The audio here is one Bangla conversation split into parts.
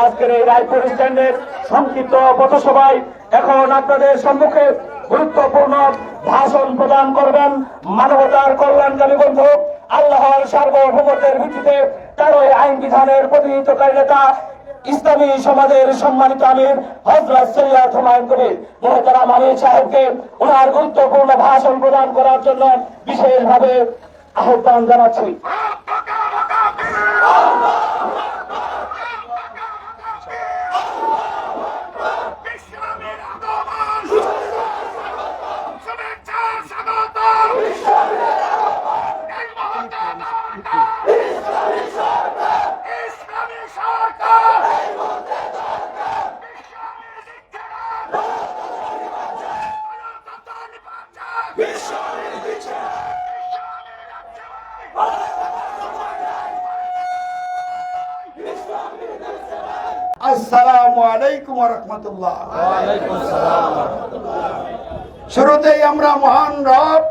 আজকের এই রায়পুর স্ট্যান্ডের সংক্ষিপ্ত পথসভায় এখন আপনাদের সম্মুখে গুরুত্বপূর্ণ ভাষণ প্রদান করবেন মানবতার কল্যাণকামী বন্ধু, আল্লাহর সার্বভৌমত্বের ভিত্তিতে তেরোই আইন বিধানের প্রতিনিধিত্বকারী নেতা, ইসলামী সমাজের সম্মানিত আমির হজরত সৈয়দ হুমায়ুন কবির। মোহতারাম আমির সাহেবকে ওনার গুরুত্বপূর্ণ ভাষণ প্রদান করার জন্য বিশেষভাবে আহ্বান জানাচ্ছি ইসলামের আগমন শুভেচ্ছা স্বাগতম এই মুহূর্তে দরকার ইসলামী সরকার ইসলামের শিক্ষা গণতন্ত্র নির্বাচন ইসলামের রাজ্য আসসালামু আলাইকুম রহমতুল্লাহ। শুরুতেই আমরা মহান রব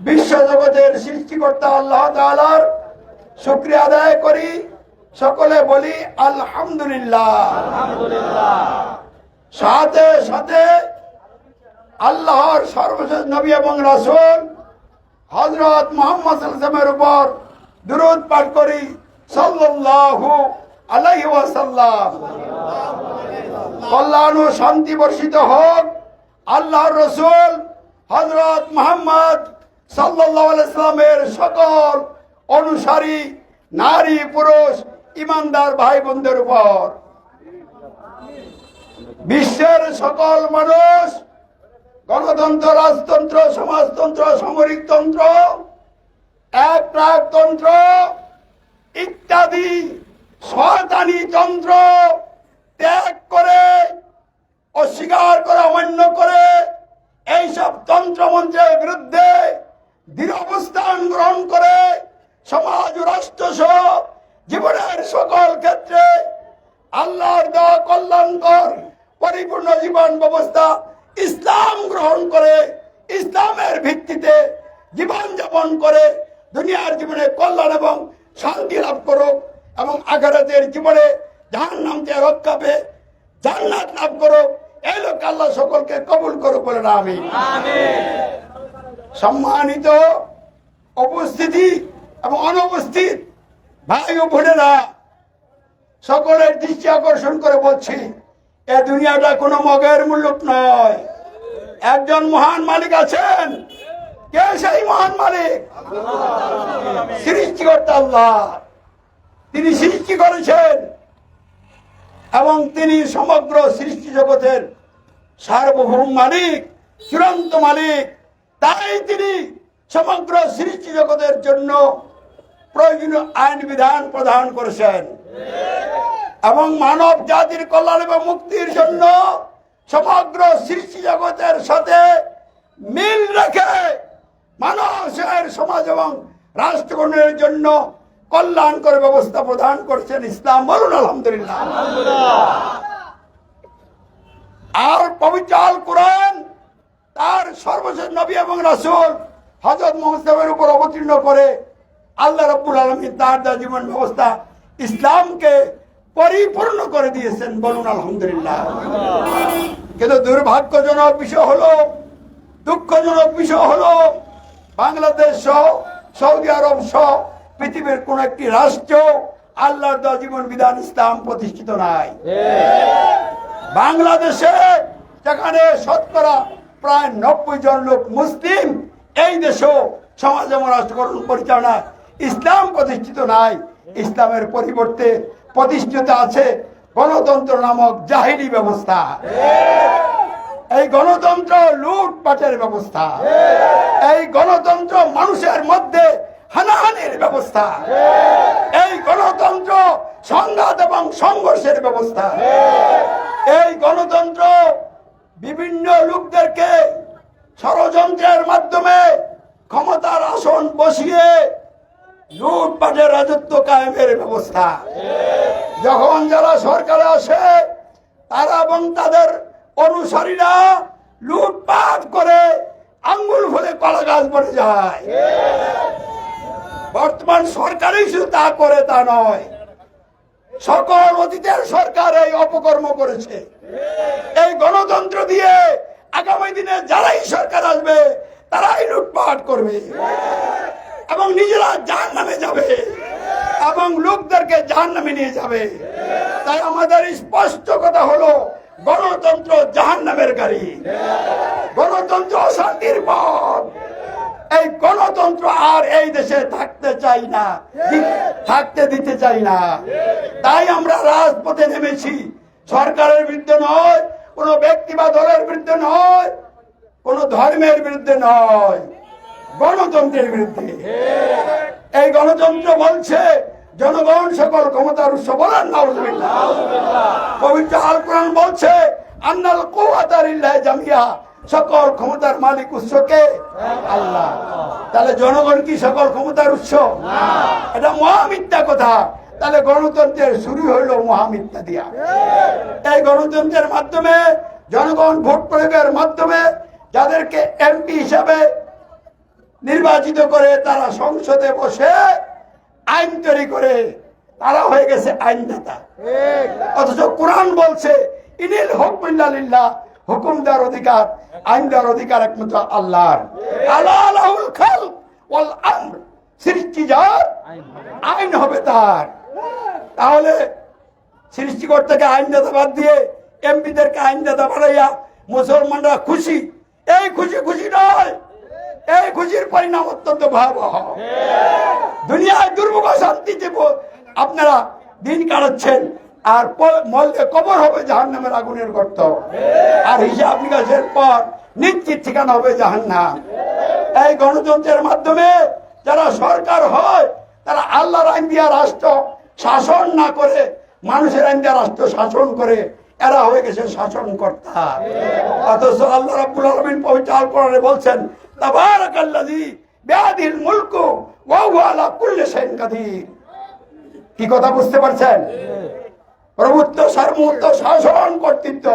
বিশ্ব জগতের সৃষ্টিকর্তা আল্লাহ তাআলার শুক্রিয়া আদায় করি। সকলে বলি আলহামদুলিল্লাহ। সাথে সাথে আল্লাহর সর্বশেষ নবী এবং রাসূল হজরত মোহাম্মদ উপর দুরুদ পাঠ করি। সাল্লাল্লাহু আলাইহি ওয়াসাল্লাম। কল্যাণ ও শান্তি বর্ষিত হোক। আল্লাহর রসুল হজরত মোহাম্মদ সাল্লামের সকল অনুসারী, নারী, পুরুষ, ইমানদার ভাই বোনদের উপর। বিশ্বের সকল মানুষ, গণতন্ত্র, রাজতন্ত্র, সমাজতন্ত্র সামরিকতন্ত্র এক প্রাকতন্ত্র ইত্যাদি শয়তানি তন্ত্র ত্যাগ করে, অস্বীকার করে, অমান্য করে এইসব তন্ত্রমন্ত্রের বিরুদ্ধে দৃঢ় অবস্থান গ্রহণ করে সমাজ রাষ্ট্র সহ জীবনের সকল ক্ষেত্রে আল্লাহর দেওয়া কল্যাণকর, পরিপূর্ণ জীবন ব্যবস্থা ইসলাম গ্রহণ করে, ইসলামের ভিত্তিতে জীবন যাপন করে, দুনিয়ার জীবনে কল্যাণ এবং শান্তি লাভ করুক। এবং আগারাতের জীবনে জাহান নাম থেকে রক্ষা পেয়ে জান্নাত লাভ করো, এই লোক আল্লাহ সকলকে কবুল করো বলে না আমি সম্মানিত উপস্থিতি এবং অনুপস্থিত ভাই ও বোনেরা, সকলের দৃষ্টি আকর্ষণ করে বলছি, এ দুনিয়াটা কোনো মগের মূল্য নয়। একজন মহান মালিক আছেন। কে সেই মহান মালিক? সৃষ্টিকর্তা আল্লাহ। তিনি সৃষ্টি করেছেন এবং তিনি সমগ্র সৃষ্টি জগতের সার্বভৌম মালিক, চূড়ান্ত মালিক। তাই তিনি সমগ্র সৃষ্টি জগতের জন্য প্রয়োজনীয় আইন বিধান প্রদান করেছেন। এবং মানব জাতির কল্যাণ এবং মুক্তির জন্য সমগ্র সৃষ্টি জগতের সাথে মিল রেখে মানুষের সমাজ এবং রাষ্ট্রগণের জন্য কল্যাণ করে ব্যবস্থা প্রদান করছেন ইসলাম বলুন, আলহামদুলিল্লাহ। আর পবিত্র কোরআন তার সর্বশেষ নবী এবং রাসূল হজরত মোহাম্মদের উপর অবতীর্ণ করে আল্লাহ রব্বুল আলমী তার যা জীবন ব্যবস্থা ইসলামকে পরিপূর্ণ করে দিয়েছেন বলুন, আলহামদুলিল্লাহ। কিন্তু দুর্ভাগ্যজনক বিষয় হলো, দুঃখজনক বিষয় হলো, বাংলাদেশ সহ, সৌদি আরব সহ পৃথিবীর কোন একটি রাষ্ট্র আল্লাহর দেওয়া জীবন, বিধান, ইসলাম প্রতিষ্ঠিত নাই। বাংলাদেশে যেখানে শতকরা প্রায় নব্বই জন লোক মুসলিম, এই দেশেও সমাজ এবং রাষ্ট্রকরণ পরিচালনা ইসলাম প্রতিষ্ঠিত নাই। ইসলামের পরিবর্তে প্রতিষ্ঠিত আছে গণতন্ত্র নামক জাহিরি ব্যবস্থা। এই গণতন্ত্র লুটপাটের ব্যবস্থা। এই গণতন্ত্র মানুষের মধ্যে হানাহানির ব্যবস্থা। এই গণতন্ত্র সংঘাত এবং সংঘর্ষের ব্যবস্থা। এই গণতন্ত্র বিভিন্ন লোকদেরকে ষড়যন্ত্রের মাধ্যমে ক্ষমতার আসন বসিয়ে লুটপাটের রাজত্ব কায়েমের ব্যবস্থা। যখন যারা সরকারে আসে, তারা এবং তাদের অনুসারীরা লুটপাট করে আঙ্গুল ফুলে কলা গাছ পড়ে যায়। বর্তমান সরকারই শুধু তা করে, তা নয়। সকল অতীতের সরকার এই অপকর্ম করেছে। এই গণতন্ত্র দিয়ে আগামী দিনে যারাই সরকার আসবে, তারাই লুটপাট করবে। এবং নিজেরা জাহান নামে যাবে। এবং লোকদেরকে জাহান নামে নিয়ে যাবে। তাই আমাদের স্পষ্ট কথা হলো, গণতন্ত্র জাহান নামের গাড়ি। গণতন্ত্র অশান্তির পথ। এই গণতন্ত্র আর এই দেশে থাকতে চাই না। থাকতে দিতে চাই না। তাই আমরা রাজপথে নেমেছি। সরকারের বিরুদ্ধে নয় কোনো ব্যক্তি বা দলের বিরুদ্ধে নয় কোনো ধর্মের বিরুদ্ধে নয় গণতন্ত্রের বিরুদ্ধে। এই গণতন্ত্র বলছে জনগণ সকল ক্ষমতার উৎস বলেন পবিত্র আল কোরআন বলছে আন্নাল কুওয়াতারিল্লাহ জামিয়া সকল ক্ষমতার মালিক উৎসকে আল্লাহ। তাহলে জনগণ কি সকল ক্ষমতার উৎস? এটা মহামিথ্যা কথা। তাহলে গণতন্ত্রের শুরু হইল মহামিথ্যা দিয়া। এই গণতন্ত্রের মাধ্যমে জনগণ ভোট প্রয়োগের মাধ্যমে যাদেরকে এমপি হিসাবে নির্বাচিত করে তারা সংসদে বসে আইন তৈরি করে তারা হয়ে গেছে আইনদাতা। অথচ কোরআন বলছে ইনিল হুকুমিল্লাহ হুকুম দেওয়ার অধিকার আইন দেওয়ার অধিকার একমাত্র আল্লাহর। আল্লাহ খাল ওয়াল আমর। সৃষ্টি যার আইন হবে তার। তাহলে সৃষ্টিকর্তাকে আইনদাতা বাদ দিয়ে এমপিদেরকে আইন আইনদাতা বাড়াইয়া মুসলমানরা খুশি। এই খুশি খুশি নয় এই খুশির পরিণাম অত্যন্ত ভয়াবহ। দুনিয়ায় দুর্ভোগ শান্তিতে আপনারা দিন কাটাচ্ছেন আর মরলে কবর হবে জাহান নামের আগুনের গর্ত। আর হিসাব নিকাশের পর নিশ্চিত ঠিকানা হবে জাহান নাম এই গণতন্ত্রের মাধ্যমে যারা সরকার হয়, তারা আল্লাহর আইন দিয়া রাষ্ট্র শাসন না করে, মানুষের আইন দিয়া রাষ্ট্র শাসন করে, এরা হয়ে গেছে শাসন কর্তা অথচ আল্লাহ রাব্বুল আলামিন পবিত্র আল কোরআনে বলছেন, তাবারাকাল্লাযী বিয়াদিল মুলকু ওয়া হুয়া কুল্লি শাইইন কাদির। কি কথা বুঝতে পারছেন? প্রভুত্ব সার্বভৌমত্ব শাসন কর্তৃত্ব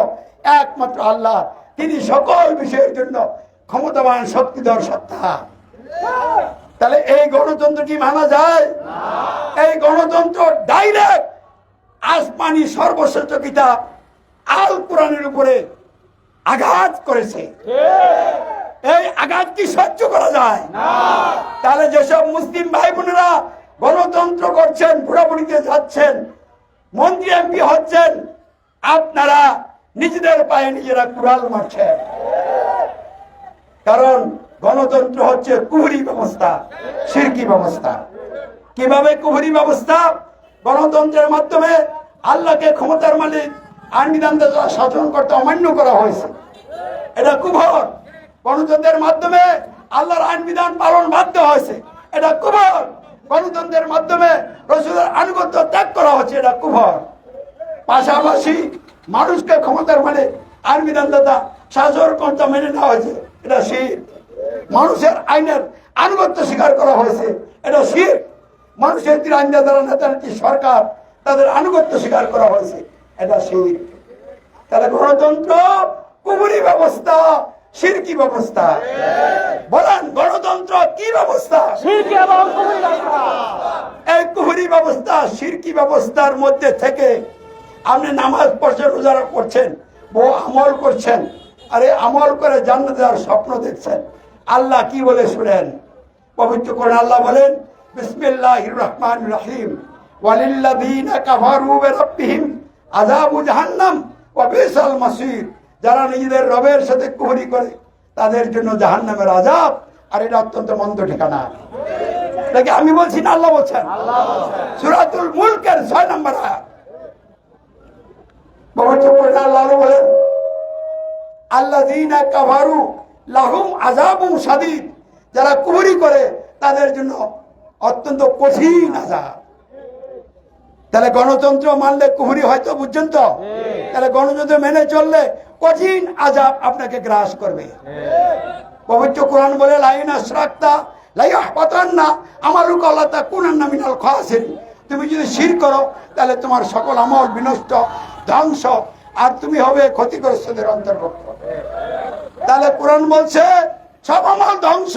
একমাত্র আল্লাহ। তিনি সকল বিষয়ের জন্য ক্ষমতাবান শক্তিধর সত্তা। তাহলে এই গণতন্ত্র কি মানা যায়? এই গণতন্ত্র ডাইরেক্ট আসমানি সর্বশ্রেষ্ঠ কিতাব আল কোরআনের উপরে আঘাত করেছে। এই আঘাত কি সহ্য করা যায়? তাহলে যেসব মুসলিম ভাই বোনেরা গণতন্ত্র করছেন বুড়াবুড়িতে যাচ্ছেন মন্ত্রী এমপি হচ্ছেন, আপনারা নিজেদের পায়ে নিজেরা কুড়াল মারছেন। কারণ গণতন্ত্র হচ্ছে কুহুরি ব্যবস্থা, সিরকি ব্যবস্থা। কীভাবে কুহুরি ব্যবস্থা? গণতন্ত্রের মাধ্যমে আল্লাহকে ক্ষমতার মালিক শাসন করতে অমান্য করা হয়েছে। এটা কুভর গণতন্ত্রের মাধ্যমে আল্লাহর আইন বিধান পালন বাধ্য হয়েছে। এটা কুভর গণতন্ত্রের মাধ্যমে রসুলের আনুগত্য ত্যাগ করা হচ্ছে, এটা কুভর পাশাপাশি মানুষকে ক্ষমতার মানে বিধান দাতা শাসন কর্তা মেনে নেওয়া হয়েছে, এটা শীত মানুষের আইনের আনুগত্য স্বীকার করা হয়েছে, এটা শীত মানুষের তীর আইন দাতারা নেতা নেত্রী সরকার তাদের আনুগত্য স্বীকার করা হয়েছে, এটা শীত তাহলে গণতন্ত্র কুবুরি ব্যবস্থা সিরকি ব্যবস্থা? বলেন গণতন্ত্র কি ব্যবস্থা? শিরকি। এই কুহুরি ব্যবস্থা সিরকি ব্যবস্থার মধ্যে থেকে আপনি নামাজ পড়ছেন রোজারা করছেন বহু আমল করছেন আরে আমল করে জান্নাত দেওয়ার স্বপ্ন দেখছেন। আল্লাহ কি বলে শুনেন? পবিত্র কোরআন আল্লাহ বলেন বিসমিল্লাহির রহমান রহিম। ওয়ালিল্লাযীনা কাফারু বিরাব্বিহিম আযাবু জাহান্নাম ওয়া বিসাল মাসির। যারা নিজেদের রবের সাথে কুহুরি করে, তাদের জন্য জাহান্নামের আযাব, আর এটা অত্যন্ত মন্দ ঠিকানা। নাকি আমি বলছি না, আল্লাহ বলছেন। সুরাতুল মুলকের ছয় নম্বর যারা কুফরি করে, তাদের জন্য অত্যন্ত কঠিন আযাব। তাহলে গণতন্ত্র মানলে কুহুরি হয়তো বুঝছেন তো? তাহলে গণতন্ত্র মেনে চললে কঠিন আজাব আপনাকে গ্রাস করবে। পবিত্র কোরআন বলে লাইন আশরাক্তা লাইয়াহ পাতান না আমার রুক আল্লাহ তা কুনান্না মিনাল খাসির তুমি যদি শির করো তাহলে তোমার সকল আমল বিনষ্ট ধ্বংস আর তুমি হবে ক্ষতিগ্রস্তদের অন্তর্ভুক্ত। তাহলে কোরআন বলছে সব আমল ধ্বংস।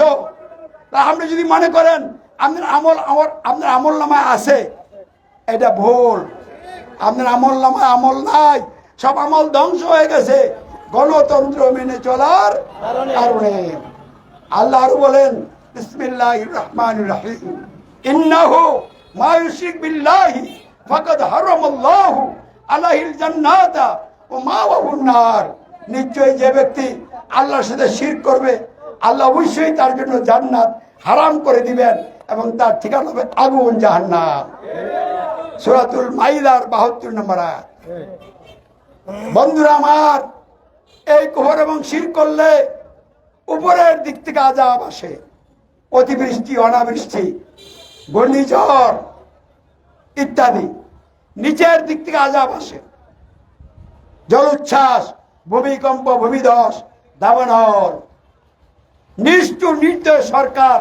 তা আপনি যদি মনে করেন আপনার আমল আমার আপনার আমল নামায় আছে। এটা ভুল। আপনার আমল নামায় আমল নাই, সব আমল ধ্বংস হয়ে গেছে। গণতন্ত্র মেনে চলার কারণে। আল্লাহ আরও বলেন বিসমিল্লাহ রহমান রাহিম। ইন্নাহু মা ইউশরিক বিল্লাহি, ফাকাদ হারামাল্লাহু আলাইহিল জান্নাতা ওয়া মাওয়াহুন নার। নিশ্চয়ই যে ব্যক্তি আল্লাহর সাথে শিরক করবে, আল্লাহ অবশ্যই তার জন্য জান্নাত হারাম করে দিবেন এবং তার ঠিকানা হবে আগুন জাহান্নাম। সূরাতুল মাইদার 72 নম্বর আয়াত। বন্ধুরা আমার, এই কোহর এবং শির করলে উপরের দিক থেকে আজাব আসে। অতিবৃষ্টি, অনাবৃষ্টি, ঘূর্ণিঝড় ইত্যাদি নিচের দিক থেকে আজাব আসে। জলোচ্ছ্বাস, ভূমিকম্প, ভূমিধস, দাবানল। নিষ্ঠুর, নির্দয় সরকার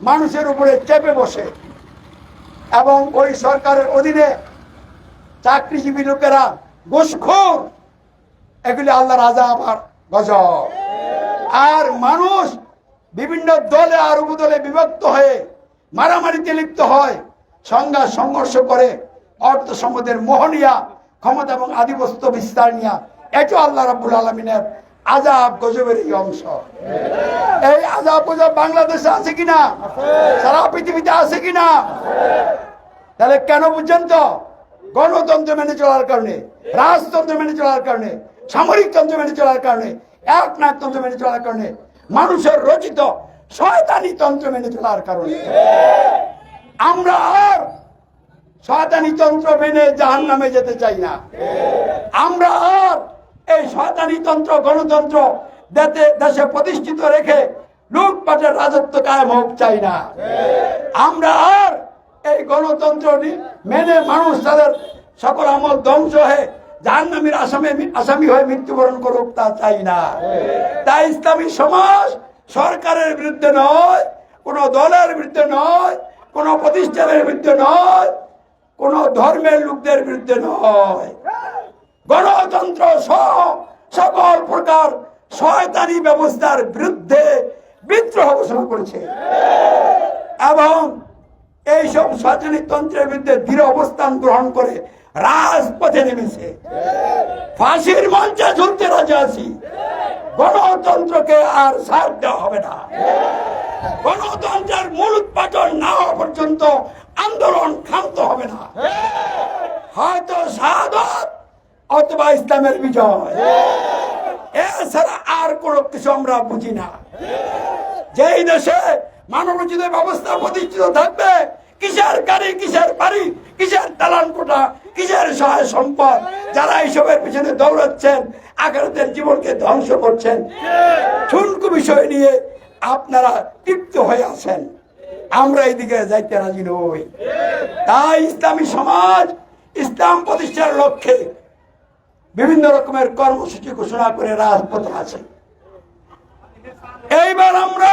মানুষের উপরে চেপে বসে। এবং ওই সরকারের অধীনে চাকরিজীবী লোকেরা ঘুষখোর। এগুলি আল্লাহর আজাব আর গজব। আর মানুষ বিভিন্ন দলে আর উপদলে বিভক্ত হয়ে মারামারিতে লিপ্ত হয় সংঘাত সংঘর্ষ করে অর্থ সম্পদের মোহনিয়া, ক্ষমতা এবং আধিপত্য বিস্তার নিয়া। এটাও আল্লাহ রাব্বুল আলমিনের আজাব গজবের এই অংশ। এই আজাব গজব বাংলাদেশে আছে কিনা? সারা পৃথিবীতে আছে কিনা? তাহলে কেন বুঝছেন তো? গণতন্ত্র মেনে চলার কারণে, রাজতন্ত্র মেনে চলার কারণে, সামরিক তন্ত্র মেনে চলার কারণে এক তন্ত্র মেনে চলার কারণে, মানুষের রচিত শয়তানি তন্ত্র মেনে চলার কারণে। আমরা আর শয়তানি তন্ত্র মেনে জাহান নামে যেতে চাই না। আমরা আর এই শয়তানি তন্ত্র, গণতন্ত্র দেশে প্রতিষ্ঠিত রেখে লুটপাটের রাজত্ব কায়েম হোক চাই না। আমরা আর এই গণতন্ত্র মেনে মানুষ তাদের সকল আমল ধ্বংস হয়ে জাহান্নামীর আসামে আসামি হয়ে মৃত্যুবরণ করুক তা চাই না। তাই ইসলামী সমাজ সরকারের বিরুদ্ধে নয়, কোন দলের বিরুদ্ধে নয়, কোন প্রতিষ্ঠানের বিরুদ্ধে নয়, কোন ধর্মের লোকদের বিরুদ্ধে নয়। গণতন্ত্র সহ সকল প্রকার শয়তানি ব্যবস্থার বিরুদ্ধে বিদ্রোহ ঘোষণা করেছে। এবং এইসব শয়তানি তন্ত্রের বিরুদ্ধে দৃঢ় অবস্থান গ্রহণ করে রাজপথে নেমেছে। ফাঁসির মঞ্চে ঝুলতে রাজা আছি। গণতন্ত্রকে আর সার দেওয়া হবে না। গণতন্ত্রের মূল উৎপাদন না হওয়া পর্যন্ত আন্দোলন ক্ষান্ত হবে না। হয়তো শাহাদত অথবা ইসলামের বিজয়। এছাড়া আর কোনো কিছু আমরা বুঝি না। যেই দেশে মানবরচিত ব্যবস্থা প্রতিষ্ঠিত থাকবে, কিসের গাড়ি, কিসের বাড়ি, কিসের দালান কোটা কিসের সহায় সম্পদ, যারা এইসবের পিছনে দৌড়াচ্ছেন আগারদের জীবনকে ধ্বংস করছেন, ঠুনকু বিষয় নিয়ে আপনারা তৃপ্ত হয়ে আছেন। আমরা এইদিকে যাইতে রাজি নই। তাই ইসলামী সমাজ, ইসলাম প্রতিষ্ঠার লক্ষ্যে বিভিন্ন রকমের কর্মসূচি ঘোষণা করে রাজপথে আছে। এইবার আমরা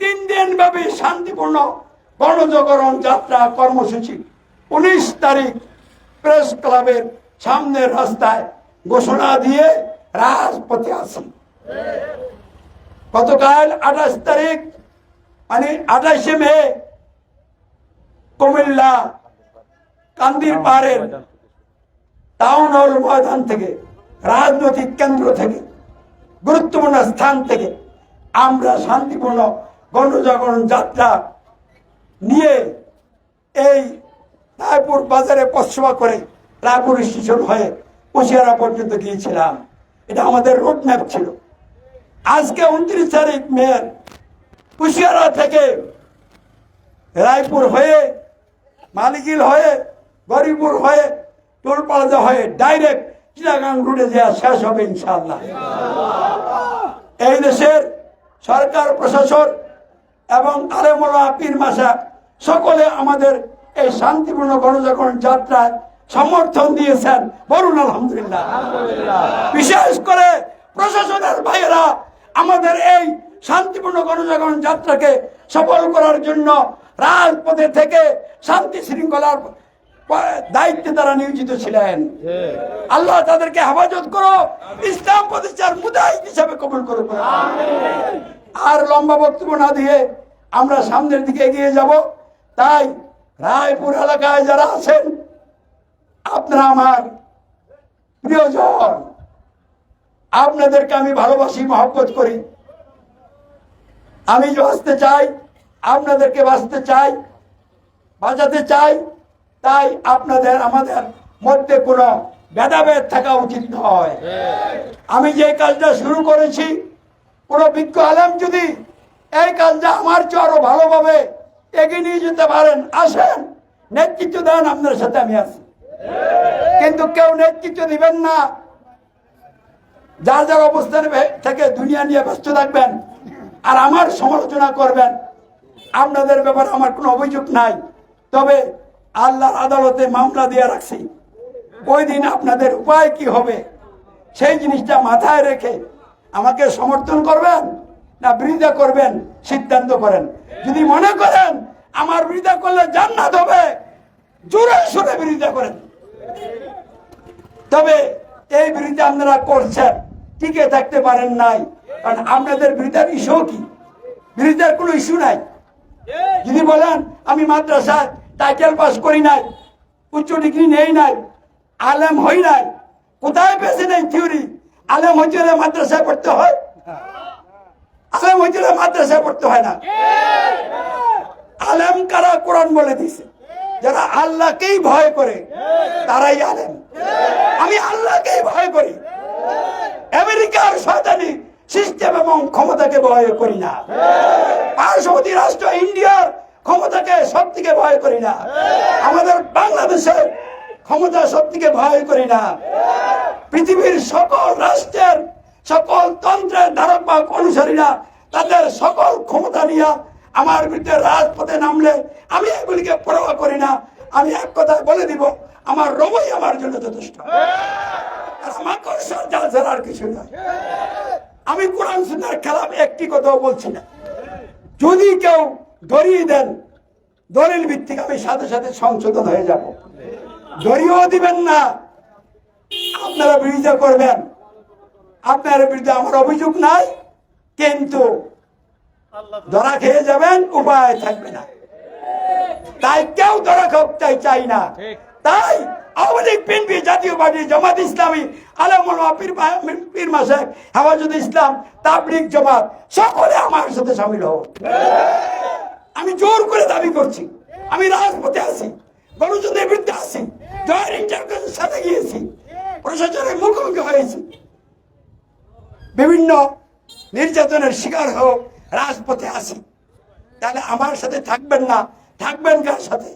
তিন দিন ব্যাপী শান্তিপূর্ণ গণজাগরণ যাত্রা কর্মসূচি উনিশ তারিখ প্রেস ক্লাবের সামনের রাস্তায় ঘোষণা দিয়ে রাজপথে আছি গতকাল আঠাশ তারিখ মানে আঠাশে মে, কুমিল্লা, কান্দির পাহাড়ের টাউন হল ময়দান থেকে, রাজনৈতিক কেন্দ্র থেকে, গুরুত্বপূর্ণ স্থান থেকে আমরা শান্তিপূর্ণ গণজাগরণ যাত্রা নিয়ে এই রায়পুর বাজারে পশ্চিমা করে রায়পুর স্টেশন হয়ে কুশিয়ারা পর্যন্ত গিয়েছিলাম। এটা আমাদের রোড ম্যাপ ছিল। আজকে উনত্রিশ তারিখ মেয়ের কুশিয়ারা থেকে রায়পুর হয়ে মালিকিল হয়ে গরিপুর হয়ে টোলপালাজা হয়ে ডাইরেক্ট চিটাগাং রুটে যাওয়া শেষ হবে ইনশাআল্লাহ। এই দেশের সরকার প্রশাসন এবং আলেমোলা পীর মাসা সকলে আমাদের এই শান্তিপূর্ণ গণজাগরণ যাত্রায় সমর্থন দিয়েছেন। বলুন আলহামদুলিল্লাহ। বিশেষ করে প্রশাসনের ভাইয়েরা আমাদের এই শান্তিপূর্ণ গণজাগরণ যাত্রাকে সফল করার জন্য রাজপথে থেকে শান্তি শৃঙ্খলার দায়িত্বে তারা নিয়োজিত ছিলেন। আল্লাহ তাদেরকে হেফাজত করো ইসলাম প্রতিষ্ঠার মুদাহিদ হিসাবে কবুল করো। আর লম্বা বক্তব্য না দিয়ে আমরা সামনের দিকে এগিয়ে যাব। তাই রায়পুর এলাকায় যারা আছেন আপনারা আমার প্রিয়জন আপনাদেরকে আমি ভালোবাসি মহব্বত করি। আমি বাঁচতে চাই আপনাদেরকে বাঁচতে চাই বাঁচাতে চাই। তাই আপনাদের, আমাদের মধ্যে কোনো ভেদাভেদ থাকা উচিত নয়। আমি যে কাজটা শুরু করেছি, কোনো বিজ্ঞ আলেম যদি এই কাজটা আমার চেয়ে আরও ভালোভাবে এগিয়ে নিয়ে যেতে পারেন, আসেন, নেতৃত্ব দেন, আপনার সাথে আমি আছি। কিন্তু কেউ নেতৃত্ব দিবেন না, যার যার অবস্থান থেকে দুনিয়া নিয়ে ব্যস্ত থাকবেন আর আমার সমালোচনা করবেন, আপনাদের ব্যাপারে আমার কোনো অভিযোগ নাই। তবে আল্লাহর আদালতে মামলা দিয়ে রাখছি। ওই দিন আপনাদের উপায় কি হবে? সেই জিনিসটা মাথায় রেখে আমাকে সমর্থন করবেন না বিরোধিতা করবেন? সিদ্ধান্ত করেন। যদি মনে করেন আমার বিরোধিতা করলে জান্নাত হবে জোরে সুরে বিরোধিতা করেন। তবে এই বিরোধিতা আপনারা করছেন টিকে থাকতে পারেন নাই। কারণ আপনাদের বিরোধিতার ইস্যু কি? বিরোধিতার কোনো ইস্যু নাই? যদি বলেন আমি মাদ্রাসায় টাইটেল পাস করি নাই, উচ্চ ডিগ্রি নেই নাই, আলেম হই নাই। কোথায় পেয়েছে নেই থিওরি আলেম হইতে মাদ্রাসায় পড়তে হয়? আলেম হইতে মাদ্রাসায় পড়তে হয় না। আলেম কারা কোরআন বলে দিছে? যারা আল্লাহকেই ভয় করে, তারাই আলেম। আমি আল্লাহকেই ভয় করি। আমেরিকার শয়তানি সিস্টেম এবং ক্ষমতাকে ভয় করি না। পার্শ্ববর্তী রাষ্ট্র, ইন্ডিয়ার ক্ষমতাকে থেকে ভয় করি না। আমাদের বাংলাদেশের ক্ষমতা থেকে ভয় করি না। পৃথিবীর সকল রাষ্ট্রের, সকল তন্ত্রের ধারক বাহক অনুসারীরা তাদের সকল ক্ষমতা নিয়ে আমার বিরুদ্ধে রাজপথে নামলে আমি এগুলিকে পরোয়া করি না। আমি এক কথায় বলে দিব, আমার রবই আমার জন্য যথেষ্ট। কৌশল জাল ছাড়া আর কিছু নয়। আমি কোরআন সুন্নার খেলাফ একটি কথাও বলছি না। যদি কেউ ধরিয়ে দেন। দলিল ভিত্তিক আমি সাথে সাথে সংশোধন হয়ে যাব। ধরিয়েও দিবেন না। আপনারা বিরোধিতা করবেন। আপনার বিরুদ্ধে আমার অভিযোগ নাই কিন্তু ধরা খেয়ে যাবেন উপায় থাকবে না। তাই কেউ ধরা তাই চাই না। তাই Awami League BNP Jatiya Party Jamaat Islami আলমুল পীর পীর মাসেক হেফাজত ইসলাম তাবলিগ জামাত সকলে আমার সাথে সামিল হোক আমি জোর করে দাবি করছি। আমি রাজপথে আছি গণতন্ত্রের বিরুদ্ধে আছি, জয়ের ইন্টারভিউর সাথে গিয়েছি, প্রশাসনের মুখোমুখি হয়েছি। বিভিন্ন নির্যাতনের শিকার হোক রাজপথে আছি। তাহলে আমার সাথে থাকবেন না, থাকবেন কার সাথে?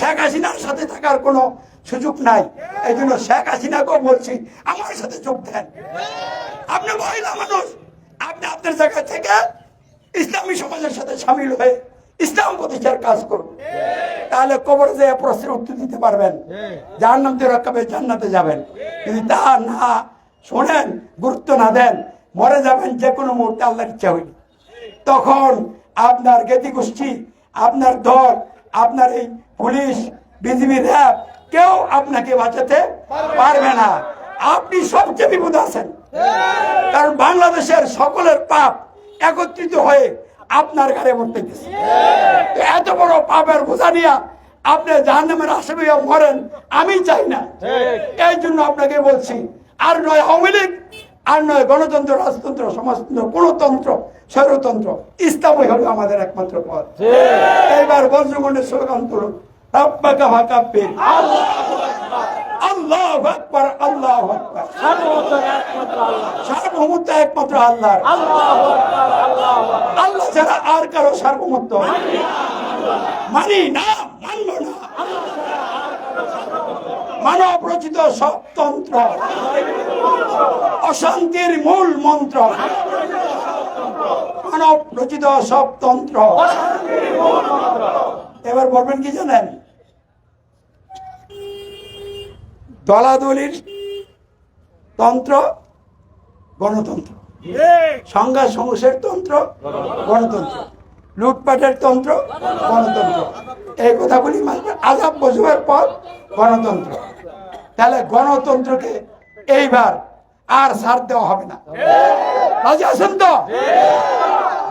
শেখ হাসিনার সাথে থাকার কোনো সুযোগ নাই। এই জন্য শেখ হাসিনাকেও বলছি, আমার সাথে যোগ দেন। আপনি মহিলা মানুষ, আপনি আপনার জায়গা থেকে ইসলামী সমাজের সাথে সামিল হয়ে ইসলাম প্রতিষ্ঠার কাজ করুন। তাহলে কবর যে প্রশ্নের উত্তর দিতে পারবেন। যার নাম দিয়ে রক্ষাবে জান্নাতে যাবেন। যদি তা না শোনেন গুরুত্ব না দেন মরে যাবেন যে কোনো মুহূর্তে আল্লাহর ইচ্ছা হইল। তখন আপনার জ্ঞাতি গোষ্ঠী আপনার দল আপনার এই পুলিশ বিজিবি র্যাব কেউ আপনাকে বাঁচাতে পারবে না। আপনি সবচেয়ে বিপদ আছেন। কারণ বাংলাদেশের সকলের পাপ একত্রিত হয়ে আপনার ঘরে মরতেছে এত বড় পাপের বোঝা নিয়ে আপনি জাহান্নামের আসামি হয়ে মরেন আমি চাই না। এই জন্য আপনাকে বলছি আর নয় আওয়ামী লীগ আর নয় গণতন্ত্র রাজতন্ত্র সমাজতন্ত্র কোন তন্ত্র স্বৈরতন্ত্র ইসলামই হলো আমাদের একমাত্র পথ। এইবার বজ্রগণের স্লোগান তুলুন রব্বাকা ফাকাব্বির। আল্লাহ আকবার আল্লাহ আকবার। সার্বভৌমত্ব একমাত্র আল্লাহর। আল্লাহ ছাড়া আর কারও সার্বভৌমত্ব মানি না। মানব না। মানব রচিত সবতন্ত্র অশান্তির মূল মন্ত্র। মানব রচিত সব তন্ত্র এবার বলবেন কি জানেন? দলাদলির তন্ত্র, গণতন্ত্র। সংঘাত সংঘর্ষের তন্ত্র, গণতন্ত্র। লুটপাটের তন্ত্র, গণতন্ত্র। এই কথাগুলি মানবে আজাব বসবার পর গণতন্ত্র। তাহলে গণতন্ত্রকে এইবার আর ছাড় দেওয়া হবে না। রাজি আছেন তো?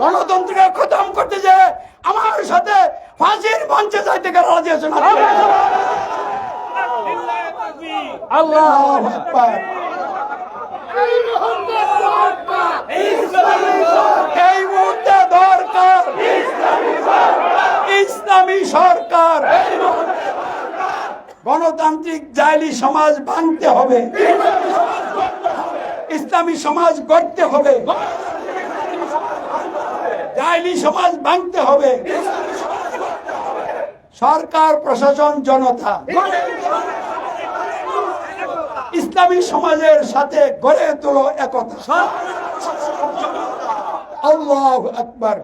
গণতন্ত্রকে খতম করতে যে আমার সাথে ফাঁসির মঞ্চে যাইতে গেলে রাজি আছেন আল্লাহ এই মুহূর্তে দরকার। ইসলামী সরকার। গণতান্ত্রিক জাইলি সমাজ ভাঙতে হবে। ইসলামী সমাজ গড়তে হবে। জাইলি সমাজ ভাঙতে হবে। সরকার প্রশাসন জনতা। ইসলামী সমাজের সাথে গড়ে তোলো একতা। আল্লাহ আকবার।